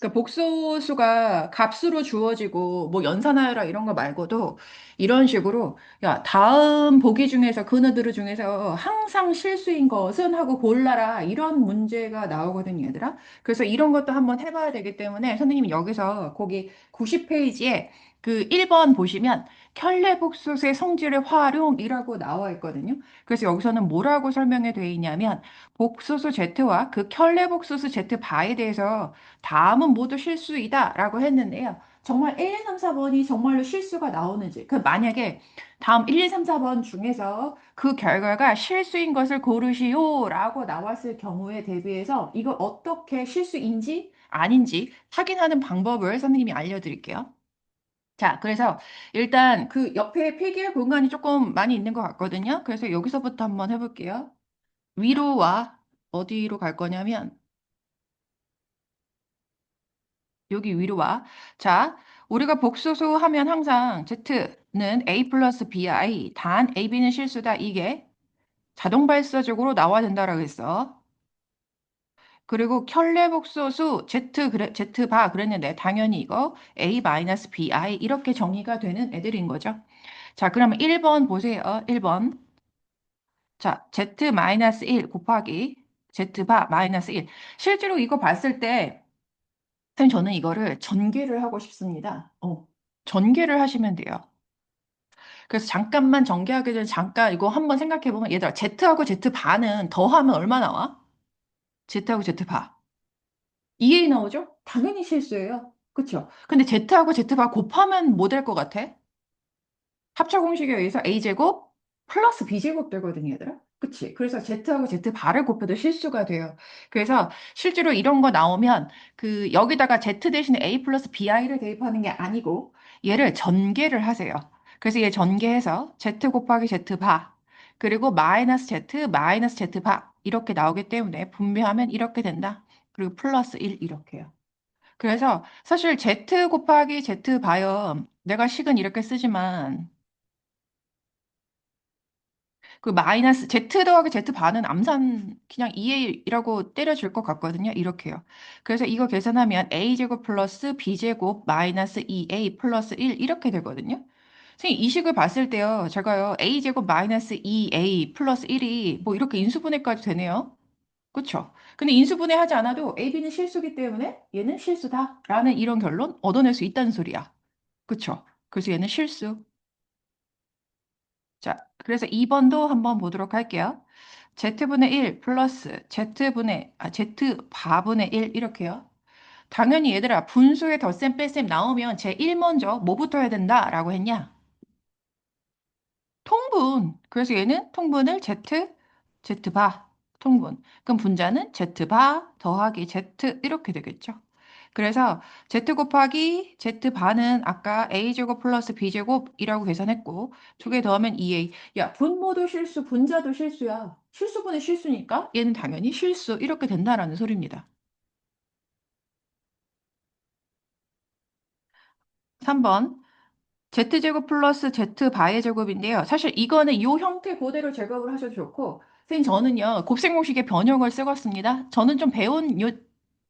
그러니까 복소수가 값으로 주어지고 뭐 연산하여라 이런 거 말고도 이런 식으로 야 다음 보기 중에서 그느드르 중에서 항상 실수인 것은 하고 골라라 이런 문제가 나오거든요 얘들아. 그래서 이런 것도 한번 해봐야 되기 때문에 선생님이 여기서 거기 90페이지에 그 1번 보시면 켤레복소수의 성질의 활용이라고 나와 있거든요 그래서 여기서는 뭐라고 설명이 되어 있냐면 복소수 Z와 그 켤레복소수 Z 바에 대해서 다음은 모두 실수이다 라고 했는데요. 정말 1, 2, 3, 4번이 정말로 실수가 나오는지, 그 만약에 다음 1, 2, 3, 4번 중에서 그 결과가 실수인 것을 고르시오 라고 나왔을 경우에 대비해서 이걸 어떻게 실수인지 아닌지 확인하는 방법을 선생님이 알려드릴게요. 자, 그래서 일단 그 옆에 필기의 공간이 조금 많이 있는 것 같거든요. 그래서 여기서부터 한번 해볼게요. 위로 와 어디로 갈 거냐면 여기 위로 와. 자, 우리가 복소수 하면 항상 Z는 A 플러스 BI, 단 AB는 실수다. 이게 자동 발사적으로 나와야 된다라고 했어. 그리고 켤레 복소수 Z, 그래, Z 바 그랬는데 당연히 이거 A 마이너스 BI 이렇게 정의가 되는 애들인 거죠. 자, 그러면 1번 보세요. 1번. 자, Z 마이너스 1 곱하기 Z 바 마이너스 1. 실제로 이거 봤을 때 선생님, 저는 이거를 전개를 하고 싶습니다. 어, 전개를 하시면 돼요. 그래서 잠깐만 전개하기 전에 잠깐 이거 한번 생각해 보면 얘들아 Z하고 Z 반은 더하면 얼마 나와? Z하고 Z 바. 2A 나오죠? 당연히 실수예요. 그쵸? 근데 Z하고 Z 바 곱하면 뭐 될 것 같아? 합차 공식에 의해서 A제곱 플러스 B제곱 되거든요, 얘들아. 그치? 그래서 Z하고 Z 바를 곱해도 실수가 돼요. 그래서 실제로 이런 거 나오면 그 여기다가 Z 대신에 A 플러스 BI를 대입하는 게 아니고 얘를 전개를 하세요. 그래서 얘 전개해서 Z 곱하기 Z 바 그리고 마이너스 Z 마이너스 Z 바 이렇게 나오기 때문에 분배하면 이렇게 된다. 그리고 플러스 1 이렇게요. 그래서 사실 Z 곱하기 Z 바요. 내가 식은 이렇게 쓰지만 그 마이너스 Z 더하기 Z 반은 암산 그냥 2A라고 때려줄 것 같거든요. 이렇게요. 그래서 이거 계산하면 A제곱 플러스 B제곱 마이너스 2A 플러스 1 이렇게 되거든요. 선생님 이 식을 봤을 때요. 제가요. A제곱 마이너스 2A 플러스 1이 뭐 이렇게 인수분해까지 되네요. 그쵸? 근데 인수분해 하지 않아도 AB는 실수기 때문에 얘는 실수다 라는 이런 결론 얻어낼 수 있다는 소리야. 그쵸? 그래서 얘는 실수. 자, 그래서 2번도 한번 보도록 할게요. z분의 1 플러스 z분의, 아, z바분의 1 이렇게요. 당연히 얘들아 분수의 덧셈 뺄셈 나오면 제1 먼저 뭐부터 해야 된다라고 했냐? 통분. 그래서 얘는 통분을 z, z바 통분. 그럼 분자는 z바 더하기 z 이렇게 되겠죠. 그래서 z 곱하기 z반은 아까 a제곱 플러스 b제곱이라고 계산했고 두 개 더하면 2a. 야 분모도 실수, 분자도 실수야. 실수분의 실수니까 얘는 당연히 실수 이렇게 된다라는 소리입니다. 3번 z제곱 플러스 z바의 제곱인데요. 사실 이거는 이 형태 그대로 제곱을 하셔도 좋고 선생님 저는요 곱셈공식의 변형을 쓰겠습니다. 저는 좀 배운 요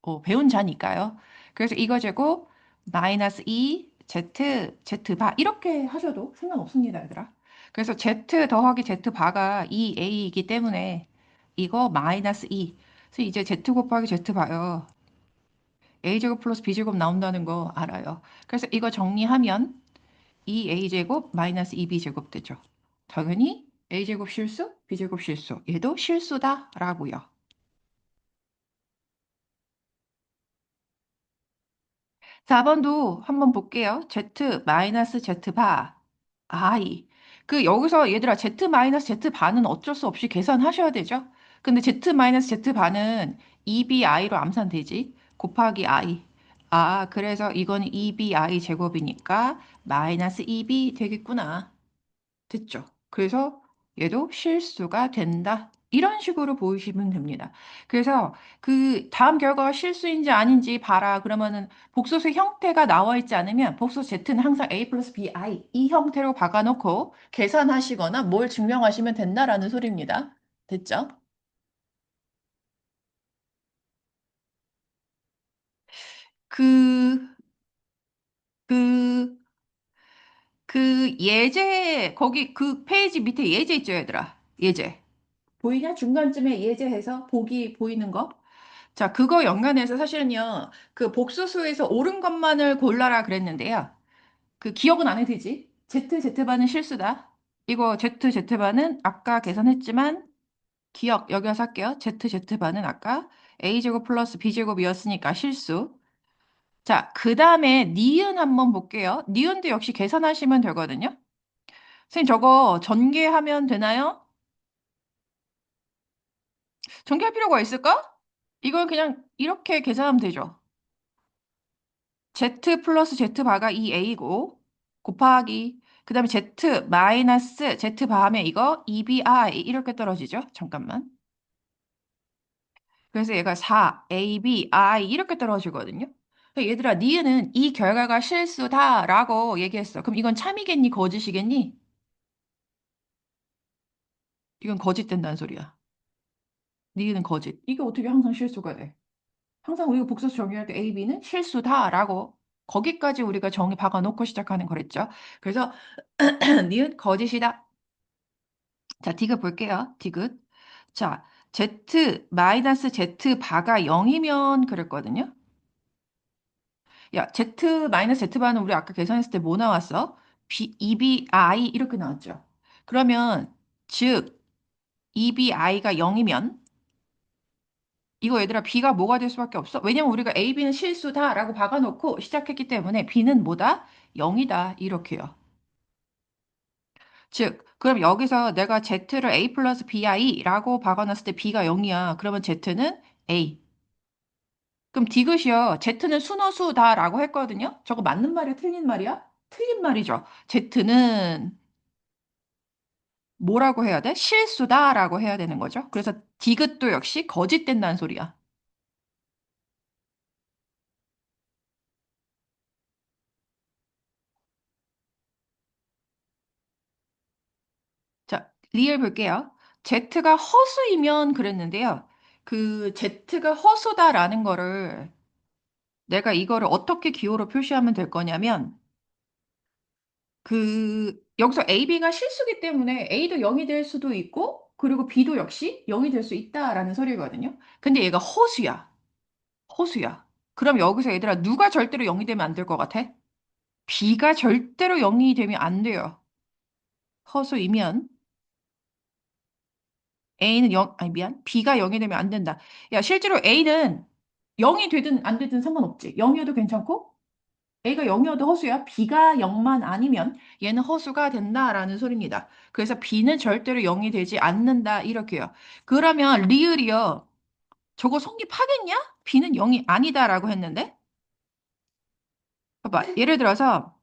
어, 배운 자니까요. 그래서 이거 제곱 마이너스 2 z z바 이렇게 하셔도 상관없습니다, 얘들아. 그래서 z 더하기 z바가 2a이기 때문에 이거 마이너스 2. 그래서 이제 z 곱하기 z바요. a제곱 플러스 b제곱 나온다는 거 알아요. 그래서 이거 정리하면 2a제곱 마이너스 2b제곱 되죠. 당연히 a제곱 실수, b제곱 실수. 얘도 실수다 라고요. 4번도 한번 볼게요. Z 마이너스 Z 바 I 그 여기서 얘들아 Z 마이너스 Z 반은 어쩔 수 없이 계산하셔야 되죠. 근데 Z 마이너스 Z 반은 2BI로 암산되지. 곱하기 I. 아, 그래서 이거는 2BI 제곱이니까 마이너스 2B 되겠구나. 됐죠? 그래서 얘도 실수가 된다. 이런 식으로 보시면 됩니다. 그래서 그 다음 결과가 실수인지 아닌지 봐라. 그러면은 복소수 형태가 나와 있지 않으면 복소 Z는 항상 A 플러스 BI 이 형태로 박아놓고 계산하시거나 뭘 증명하시면 된다라는 소리입니다. 됐죠? 그, 그, 그 예제, 거기 그 페이지 밑에 예제 있죠, 얘들아. 예제. 보이냐? 중간쯤에 예제해서 보기 보이는 거? 자, 그거 연관해서 사실은요, 그 복소수에서 옳은 것만을 골라라 그랬는데요. 그 기억은 안 해도 되지? Z, Z반은 실수다. 이거 Z, Z반은 아까 계산했지만 기억 여기 와서 할게요. Z, Z반은 아까 A제곱 플러스 B제곱이었으니까 실수. 자, 그 다음에 니은 한번 볼게요. 니은도 역시 계산하시면 되거든요. 선생님 저거 전개하면 되나요? 전개할 필요가 있을까? 이걸 그냥 이렇게 계산하면 되죠. Z 플러스 Z 바가 2A고 곱하기 그 다음에 Z 마이너스 Z 바하면 이거 2BI 이렇게 떨어지죠. 잠깐만. 그래서 얘가 4ABI 이렇게 떨어지거든요. 얘들아, 니은은 이 결과가 실수다라고 얘기했어. 그럼 이건 참이겠니? 거짓이겠니? 이건 거짓된다는 소리야. 니은은 거짓. 이게 어떻게 항상 실수가 돼? 항상 우리가 복수수 정의할 때 A, B는 실수다라고 거기까지 우리가 정의 박아놓고 시작하는 거랬죠. 그래서 니은 거짓이다. 자, 디귿 볼게요. 디귿. 자, Z 마이너스 Z 바가 0이면 그랬거든요. 야, Z 마이너스 Z바는 우리 아까 계산했을 때 뭐 나왔어? B, EBI 이렇게 나왔죠. 그러면 즉 EBI가 0이면 이거 얘들아 B가 뭐가 될 수밖에 없어? 왜냐면 우리가 A, B는 실수다 라고 박아놓고 시작했기 때문에 B는 뭐다? 0이다 이렇게요. 즉 그럼 여기서 내가 Z를 A 플러스 BI라고 박아놨을 때 B가 0이야. 그러면 Z는 A. 그럼 디귿이요. Z는 순어수다라고 했거든요. 저거 맞는 말이야? 틀린 말이야? 틀린 말이죠. Z는 뭐라고 해야 돼? 실수다라고 해야 되는 거죠. 그래서 디귿도 역시 거짓된다는 소리야. 자, 리을 볼게요. Z가 허수이면 그랬는데요. 그 Z가 허수다라는 거를 내가 이거를 어떻게 기호로 표시하면 될 거냐면 그 여기서 A, B가 실수기 때문에 A도 0이 될 수도 있고 그리고 B도 역시 0이 될 수 있다라는 소리거든요. 근데 얘가 허수야. 허수야. 그럼 여기서 얘들아 누가 절대로 0이 되면 안 될 것 같아? B가 절대로 0이 되면 안 돼요. 허수이면 A는 0, 아니 미안. B가 0이 되면 안 된다. 야, 실제로 A는 0이 되든 안 되든 상관없지. 0이어도 괜찮고 A가 0이어도 허수야. B가 0만 아니면 얘는 허수가 된다라는 소리입니다. 그래서 B는 절대로 0이 되지 않는다 이렇게요. 그러면 리을이요. 저거 성립하겠냐? B는 0이 아니다라고 했는데 봐봐. 예를 들어서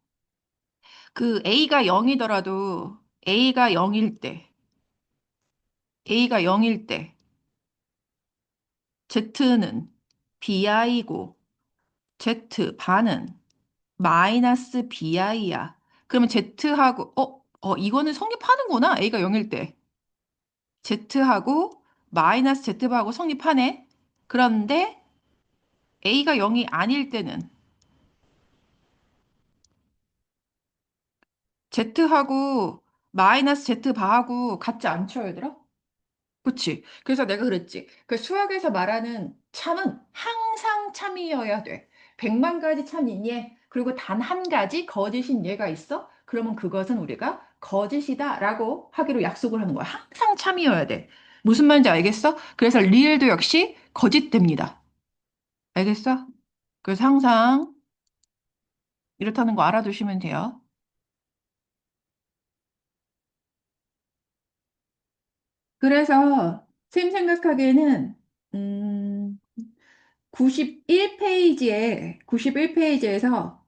그 A가 0이더라도 A가 0일 때 A가 0일 때 Z는 BI고 Z 반은 마이너스 BI야. 그러면 Z하고 어, 어 이거는 성립하는구나. A가 0일 때. Z하고 마이너스 Z하고 성립하네. 그런데 A가 0이 아닐 때는 Z하고 마이너스 Z바하고 같지 않죠, 얘들아? 그치? 그래서 내가 그랬지. 그 수학에서 말하는 참은 항상 참이어야 돼. 백만 가지 참이 있니? 그리고 단 한 가지 거짓인 예가 있어? 그러면 그것은 우리가 거짓이다라고 하기로 약속을 하는 거야. 항상 참이어야 돼. 무슨 말인지 알겠어? 그래서 리을도 역시 거짓됩니다. 알겠어? 그래서 항상 이렇다는 거 알아두시면 돼요. 그래서 쌤 생각하기에는 음, 91페이지에 91페이지에서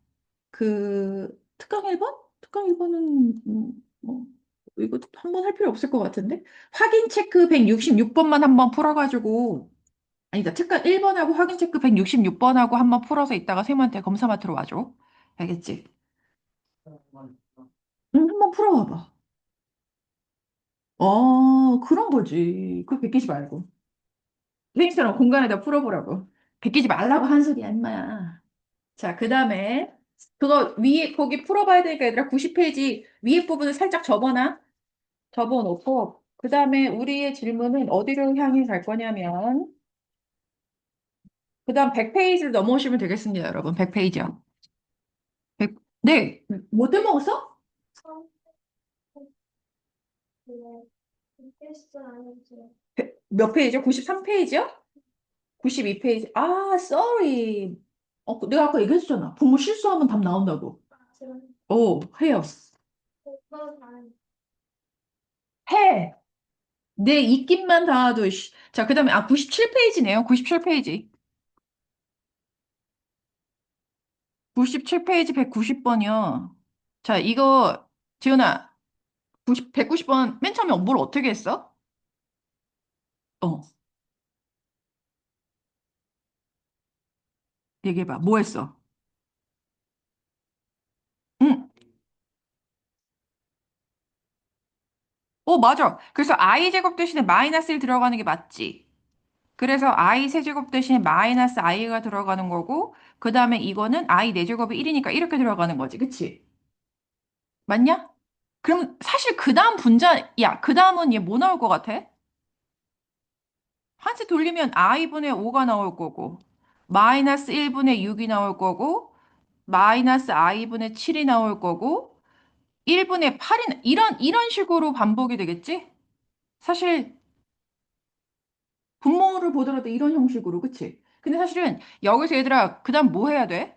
그 특강 1번? 특강 1번은 음, 뭐 이거 한 번 할 필요 없을 것 같은데 확인 체크 166번만 한번 풀어가지고 아니다 특강 1번하고 확인 체크 166번하고 한번 풀어서 이따가 쌤한테 검사 맡으러 와줘 알겠지? 응 한번 풀어봐봐 어 그런 거지 그거 베끼지 말고 선생님처럼 공간에다 풀어보라고 베끼지 말라고 한 소리야 임마야 자, 그 다음에 그거 위에 거기 풀어봐야 되니까 얘들아 90페이지 위에 부분을 살짝 접어놔. 접어놓고 그 다음에 우리의 질문은 어디로 향해 갈 거냐면 그 다음 100페이지를 넘어오시면 되겠습니다, 여러분. 100페이지요. 100... 네, 못 해먹었어? 몇 페이지요? 93페이지요? 92페이지. 아, sorry. 어, 내가 아까 얘기했잖아. 부모 실수하면 답 나온다고. 오, 해요. 해. 내 입김만 닿아도, 씨. 자, 그 다음에, 아, 97페이지네요. 97페이지. 97페이지 190번이요. 자, 이거, 지훈아, 90, 190번, 맨 처음에 뭘 어떻게 했어? 어, 얘기해봐. 뭐 했어? 응. 어, 맞아. 그래서 i 제곱 대신에 마이너스 1 들어가는 게 맞지? 그래서 i 세제곱 대신에 마이너스 i가 들어가는 거고, 그 다음에 이거는 i 4제곱이 1이니까 이렇게 들어가는 거지. 그치? 맞냐? 그럼 사실 그 다음 분자, 야, 그 다음은 얘 뭐 나올 것 같아? 한치 돌리면 i분의 5가 나올 거고, 마이너스 1분의 6이 나올 거고, 마이너스 i분의 7이 나올 거고, 1분의 8이, 이런, 이런 식으로 반복이 되겠지? 사실 분모를 보더라도 이런 형식으로, 그치? 근데 사실은 여기서 얘들아, 그 다음 뭐 해야 돼?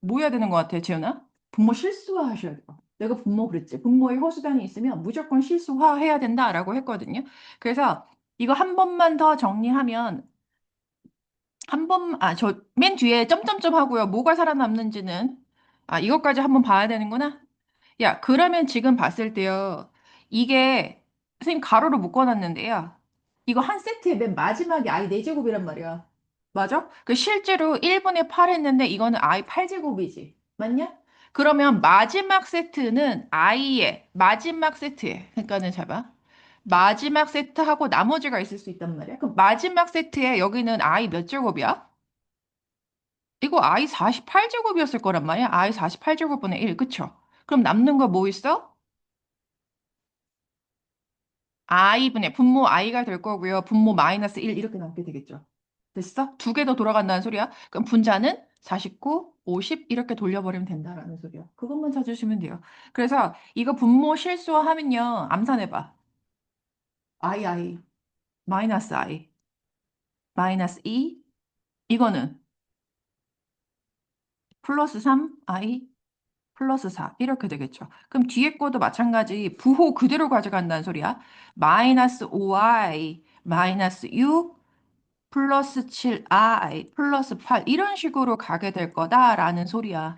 뭐 해야 되는 것 같아, 재현아? 분모 실수화 하셔야 돼요. 내가 분모 그랬지. 분모에 허수단이 있으면 무조건 실수화 해야 된다라고 했거든요. 그래서 이거 한 번만 더 정리하면 한 번, 아, 저 맨 뒤에 점점점 하고요. 뭐가 살아남는지는 아, 이것까지 한번 봐야 되는구나. 야, 그러면 지금 봤을 때요. 이게 선생님 가로로 묶어놨는데요. 이거 한 세트의 맨 마지막에 i 4제곱이란 말이야. 맞아? 그 실제로 1분의 8 했는데 이거는 i 8제곱이지. 맞냐? 그러면 마지막 세트는 i의 마지막 세트에 그러니까는 잡아. 마지막 세트하고 나머지가 있을 수 있단 말이야. 그럼 마지막 세트에 여기는 i 몇 제곱이야? 이거 i 48제곱이었을 거란 말이야. i 48제곱분의 1, 그쵸? 그럼 남는 거 뭐 있어? i분의 분모 i가 될 거고요. 분모 마이너스 1 이렇게 남게 되겠죠. 됐어? 두 개 더 돌아간다는 소리야. 그럼 분자는 49, 50 이렇게 돌려버리면 된다라는 소리야. 그것만 찾으시면 돼요. 그래서 이거 분모 실수하면요. 암산해봐. i, i, 마이너스 i, 마이너스 2 이거는 플러스 3, i, 플러스 4 이렇게 되겠죠. 그럼 뒤에 거도 마찬가지 부호 그대로 가져간다는 소리야. 마이너스 5i, 마이너스 6, 플러스 7i, 플러스 8 이런 식으로 가게 될 거다라는 소리야.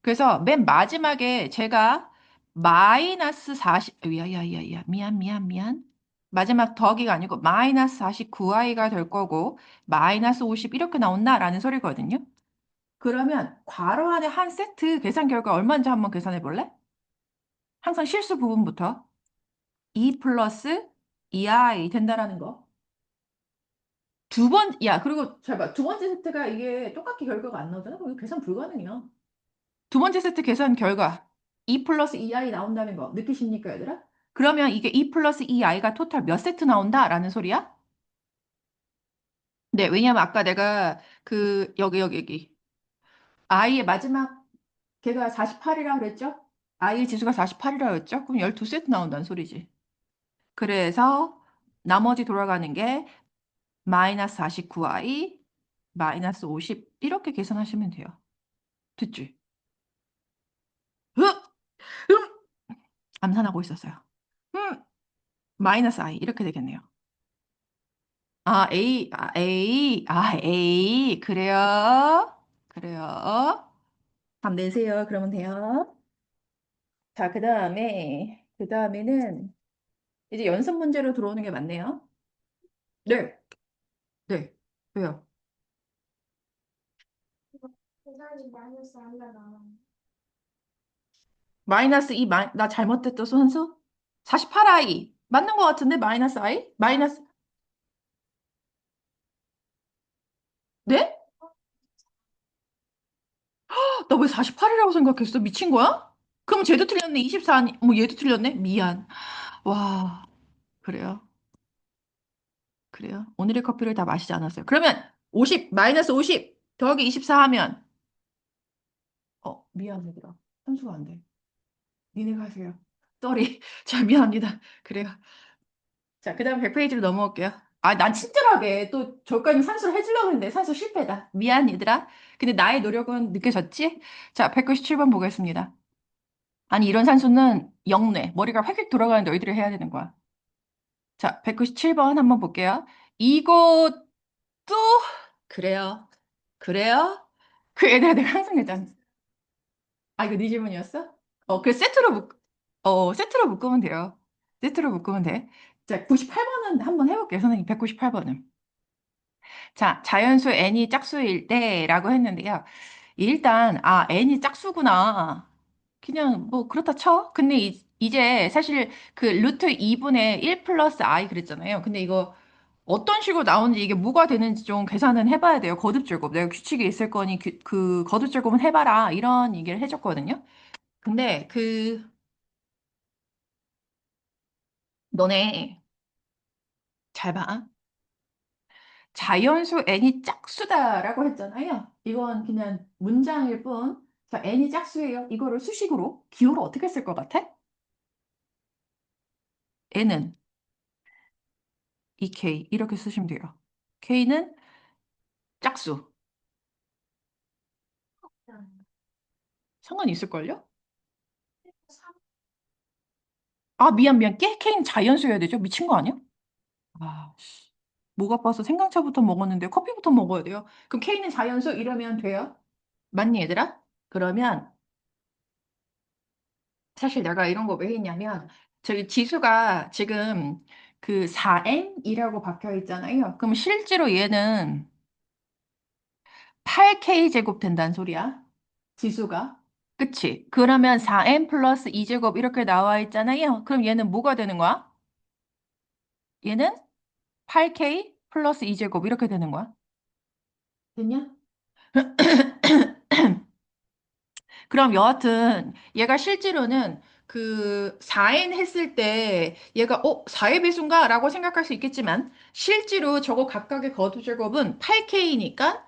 그래서 맨 마지막에 제가 마이너스 40, 야야야야 미안 미안 미안. 마지막 더하기가 아니고 마이너스 49i가 될 거고 마이너스 50 이렇게 나온다라는 소리거든요. 그러면 괄호 안에 한 세트 계산 결과 얼마인지 한번 계산해 볼래? 항상 실수 부분부터 2 플러스 2i 된다라는 거. 두 번, 야, 그리고 잘 봐. 두 번째 세트가 이게 똑같게 결과가 안 나오잖아? 그럼 이거 계산 불가능이야. 두 번째 세트 계산 결과 2 플러스 2i 나온다는 거 느끼십니까, 얘들아? 그러면 이게 2 플러스 2i가 토탈 몇 세트 나온다라는 소리야? 네, 왜냐면 아까 내가 그 여기 여기 여기 i의 마지막 걔가 48이라고 그랬죠? i의 지수가 48이라고 그랬죠? 그럼 12세트 나온다는 소리지. 그래서 나머지 돌아가는 게 마이너스 49i, 마이너스 50 이렇게 계산하시면 돼요. 됐지? 음, 음, 암산하고 있었어요. 음, 마이너스 i 이렇게 되겠네요. 아, a, 아, a, 아, a 그래요? 그래요? 답 내세요. 그러면 돼요. 자, 그 다음에 그 다음에는 이제 연습 문제로 들어오는 게 맞네요. 네, 네. 왜요? 계산이 마이너스 나와. 마이너스 2, 마, 나 잘못됐죠, 선수? 48i. 맞는 것 같은데, 마이너스 i? 마이너스, 네? 나 왜 48이라고 생각했어? 미친 거야? 그럼 쟤도 틀렸네. 24, 아니, 뭐 얘도 틀렸네? 미안. 와, 그래요. 그래요. 오늘의 커피를 다 마시지 않았어요. 그러면 50, 마이너스 50 더하기 24 하면, 어, 미안, 얘들아. 산수가 안 돼. 니네가 하세요. 쏘리. 자, 미안합니다. 그래요. 자, 그 다음 100페이지로 넘어올게요. 아, 난 친절하게 또 저까지 산수를 해주려고 했는데 산수 실패다. 미안, 얘들아. 근데 나의 노력은 느껴졌지? 자, 197번 보겠습니다. 아니, 이런 산수는 영내, 머리가 획획 돌아가는 너희들이 해야 되는 거야. 자, 197번 한번 볼게요. 이것도, 그래요. 그래요? 그 애들 내가 항상 했잖아. 아, 이거 네 질문이었어? 어, 그 세트로 묶, 어, 세트로 묶으면 돼요. 세트로 묶으면 돼. 자, 98번은 한번 해볼게요, 선생님. 198번은. 자, 자연수 n이 짝수일 때라고 했는데요. 일단, 아, n이 짝수구나. 그냥 뭐 그렇다 쳐. 근데 이, 이제 사실 그 루트 2분의 1 플러스 i 그랬잖아요. 근데 이거 어떤 식으로 나오는지 이게 뭐가 되는지 좀 계산은 해봐야 돼요. 거듭제곱. 내가 규칙이 있을 거니 그, 그 거듭제곱은 해봐라. 이런 얘기를 해줬거든요. 근데 그 너네 잘 봐. 자연수 n이 짝수다라고 했잖아요. 이건 그냥 문장일 뿐. 자, n이 짝수예요. 이거를 수식으로 기호로 어떻게 쓸 것 같아? N은 2k 이렇게 쓰시면 돼요. k는 짝수. 상관 있을걸요? 아, 미안, 미안. 깨, k는 자연수여야 되죠? 미친 거 아니야? 아, 씨. 목 아파서 생강차부터 먹었는데 커피부터 먹어야 돼요. 그럼 k는 자연수 이러면 돼요? 맞니, 얘들아? 그러면 사실 내가 이런 거 왜 했냐면 저기 지수가 지금 그 4n이라고 박혀 있잖아요. 그럼 실제로 얘는 8k 제곱 된다는 소리야. 지수가. 그치? 그러면 4n 플러스 2제곱 이렇게 나와 있잖아요. 그럼 얘는 뭐가 되는 거야? 얘는 8k 플러스 2제곱 이렇게 되는 거야. 됐냐? 그럼 여하튼 얘가 실제로는 그 4n 했을 때 얘가 어, 4의 배수인가? 라고 생각할 수 있겠지만 실제로 저거 각각의 거두 제곱은 8k니까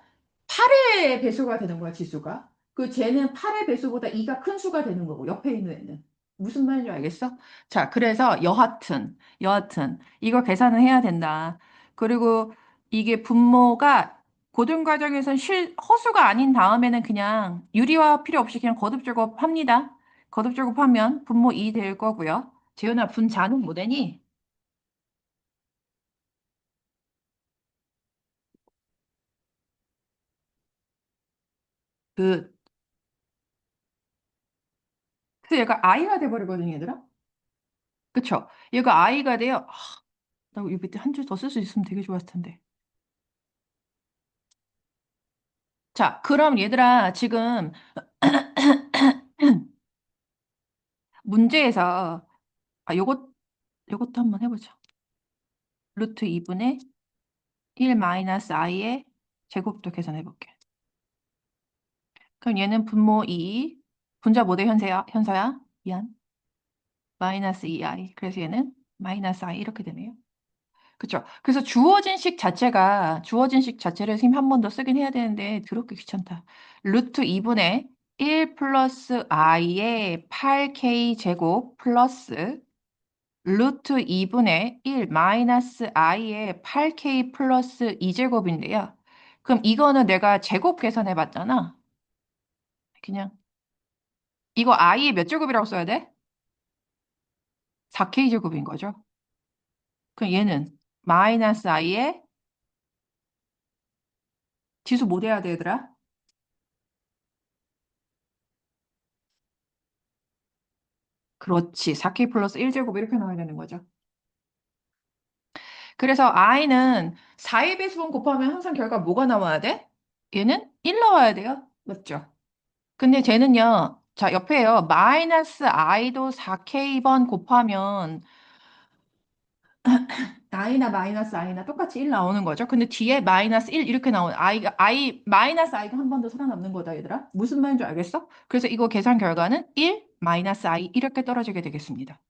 8의 배수가 되는 거야, 지수가. 그 쟤는 8의 배수보다 2가 큰 수가 되는 거고 옆에 있는 애는. 무슨 말인지 알겠어? 자, 그래서 여하튼, 여하튼 이거 계산을 해야 된다. 그리고 이게 분모가 고등 과정에선 실, 허수가 아닌 다음에는 그냥 유리화 필요 없이 그냥 거듭 제곱합니다. 거듭 제곱하면 분모 2 될 거고요. 재현아, 분자는 뭐 되니? 그, 그 얘가 i가 돼버리거든요, 얘들아. 그쵸? 얘가 i가 돼요. 아, 나 이거 밑에 한 줄 더 쓸 수 있으면 되게 좋았을 텐데. 자, 그럼 얘들아, 지금 문제에서, 아, 요것, 요것도 한번 해보자. 루트 2분의 1 마이너스 i의 제곱도 계산해 볼게. 그럼 얘는 분모 2, 분자 모대 현세야, 현서야? 미안. 마이너스 2i. 그래서 얘는 마이너스 i 이렇게 되네요. 그쵸? 그래서 주어진 식 자체가, 주어진 식 자체를 선생님 한 번 더 쓰긴 해야 되는데, 더럽게 귀찮다. 루트 2분의 1 플러스 i의 8k 제곱 플러스 루트 2분의 1 마이너스 i의 8k 플러스 2제곱인데요. 그럼 이거는 내가 제곱 계산해 봤잖아. 그냥 이거 i의 몇 제곱이라고 써야 돼? 4k 제곱인 거죠. 그럼 얘는 마이너스 i의 지수 뭐 돼야 돼, 얘들아? 그렇지. 4k 플러스 1제곱 이렇게 나와야 되는 거죠. 그래서 i는 4의 배수분 곱하면 항상 결과 뭐가 나와야 돼? 얘는 1 나와야 돼요. 맞죠? 근데 쟤는요. 자, 옆에요. 마이너스 i도 4k번 곱하면 i나 마이너스 i나 똑같이 1 나오는 거죠. 근데 뒤에 마이너스 1 이렇게 나오는 i가 i 마이너스 i가 한 번 더 살아남는 거다 얘들아. 무슨 말인 줄 알겠어? 그래서 이거 계산 결과는 1 마이너스 i 이렇게 떨어지게 되겠습니다.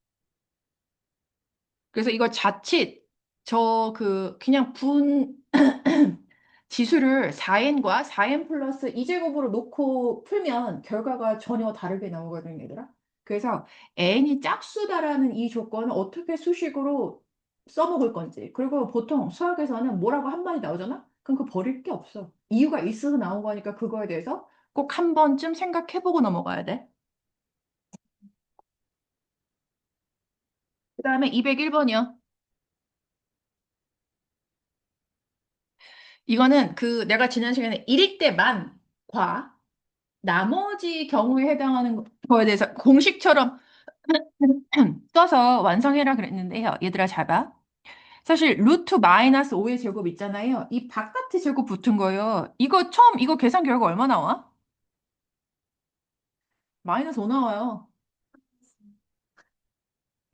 그래서 이거 자칫 저 그 그냥 분 지수를 4n과 4n 플러스 2제곱으로 놓고 풀면 결과가 전혀 다르게 나오거든요, 얘들아. 그래서 n이 짝수다라는 이 조건을 어떻게 수식으로 써먹을 건지. 그리고 보통 수학에서는 뭐라고 한 마디 나오잖아? 그럼 그거 버릴 게 없어. 이유가 있어서 나온 거니까 그거에 대해서 꼭 한 번쯤 생각해보고 넘어가야 돼. 그 다음에 201번이요. 이거는 그 내가 지난 시간에 1일 때만 과 나머지 경우에 해당하는 거에 대해서 공식처럼 써서 완성해라 그랬는데요. 얘들아 잘 봐. 사실 루트 마이너스 5의 제곱 있잖아요. 이 바깥의 제곱 붙은 거예요. 이거 처음 이거 계산 결과 얼마 나와? 마이너스 5 나와요.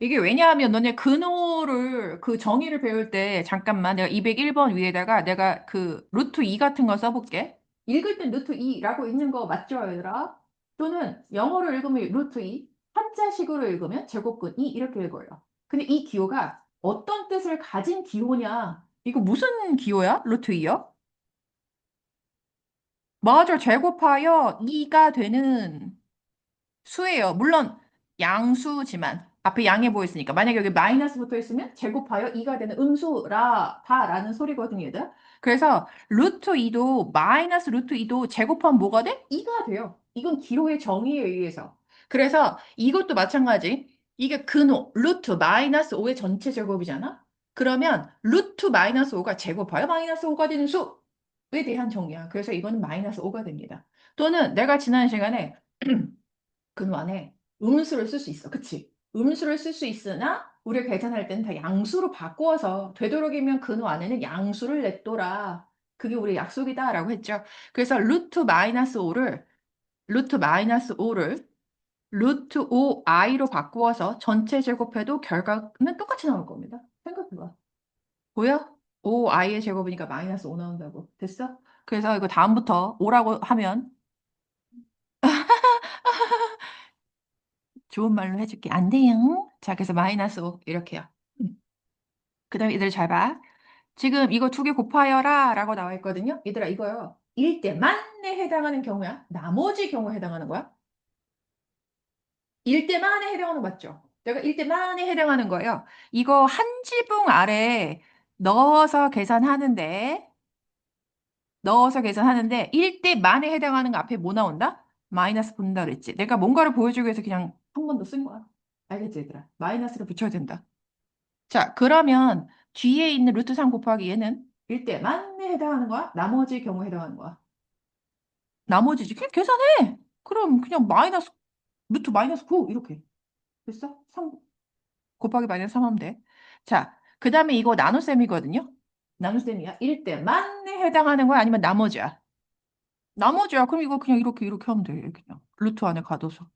이게 왜냐하면 너네 근호를 그 정의를 배울 때 잠깐만 내가 201번 위에다가 내가 그 루트 2 같은 거 써볼게. 읽을 땐 루트 2라고 읽는 거 맞죠, 얘들아? 또는 영어로 읽으면 루트 2, 한자식으로 읽으면 제곱근 2 이렇게 읽어요. 근데 이 기호가 어떤 뜻을 가진 기호냐? 이거 무슨 기호야? 루트 2요? 맞아, 제곱하여 2가 되는 수예요. 물론 양수지만 앞에 양해 보였으니까 만약에 여기 마이너스 붙어 있으면 제곱하여 2가 되는 음수라 다라는 소리거든요, 얘들. 그래서 루트 2도 마이너스 루트 2도 제곱하면 뭐가 돼? 2가 돼요. 이건 기호의 정의에 의해서. 그래서 이것도 마찬가지. 이게 근호 루트 마이너스 5의 전체 제곱이잖아. 그러면 루트 마이너스 5가 제곱하여 마이너스 5가 되는 수에 대한 정의야. 그래서 이거는 마이너스 5가 됩니다. 또는 내가 지난 시간에 근호 안에 음수를 쓸 수 있어. 그치? 음수를 쓸 수 있으나 우리가 계산할 때는 다 양수로 바꾸어서 되도록이면 근호 안에는 양수를 냈더라. 그게 우리 약속이다 라고 했죠. 그래서 루트 마이너스 5를 루트 마이너스 5를 루트 5i로 바꾸어서 전체 제곱해도 결과는 똑같이 나올 겁니다. 생각해봐. 보여? 5i의 제곱이니까 마이너스 5 나온다고. 됐어? 그래서 이거 다음부터 5라고 하면 좋은 말로 해줄게. 안 돼요. 자, 그래서 마이너스 5 이렇게요. 그 다음에 얘들 잘 봐. 지금 이거 두 개 곱하여라 라고 나와 있거든요. 얘들아 이거요. 1대만에 해당하는 경우야. 나머지 경우에 해당하는 거야. 1대만에 해당하는 거 맞죠? 내가 1대만에 해당하는 거예요. 이거 한 지붕 아래 넣어서 계산하는데 넣어서 계산하는데 1대만에 해당하는 거 앞에 뭐 나온다? 마이너스 붙는다 그랬지. 내가 뭔가를 보여주기 위해서 그냥 한 번 더 쓴 거야. 알겠지, 얘들아? 마이너스를 붙여야 된다. 자, 그러면 뒤에 있는 루트 3 곱하기 얘는 1대만에 해당하는 거야? 나머지 경우에 해당하는 거야? 나머지지. 그냥 계산해. 그럼 그냥 마이너스, 루트 마이너스 9 이렇게. 됐어? 3 곱하기 마이너스 3 하면 돼. 자, 그 다음에 이거 나눗셈이거든요. 나눗셈이야. 1대만에 해당하는 거야? 아니면 나머지야? 나머지야. 그럼 이거 그냥 이렇게 이렇게 하면 돼. 그냥 루트 안에 가둬서.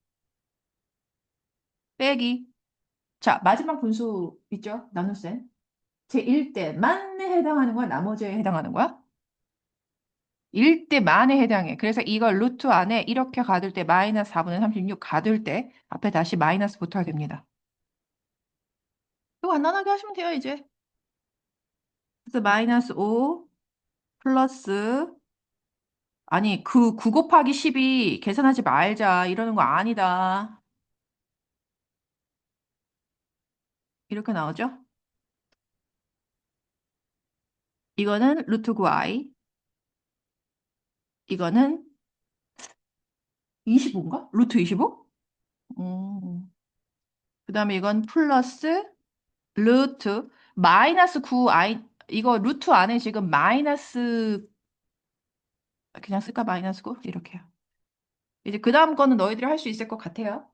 빼기. 자, 마지막 분수 있죠? 나눗셈. 제 1대만에 해당하는 거야? 나머지에 해당하는 거야? 1대만에 해당해. 그래서 이걸 루트 안에 이렇게 가둘 때 마이너스 4분의 36 가둘 때 앞에 다시 마이너스 붙어야 됩니다. 이거 간단하게 하시면 돼요, 이제. 그래서 마이너스 5 플러스 아니 그 9 곱하기 10이 계산하지 말자 이러는 거 아니다. 이렇게 나오죠? 이거는 루트 9i 이거는 25인가? 루트 25? 음. 그 다음에 이건 플러스 루트 마이너스 9i 이거 루트 안에 지금 마이너스 그냥 쓸까 마이너스 9 이렇게요. 이제 그 다음 거는 너희들이 할 수 있을 것 같아요.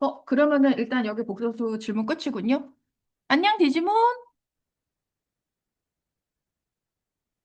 어, 그러면은 일단 여기 복소수 질문 끝이군요. 안녕, 디지몬.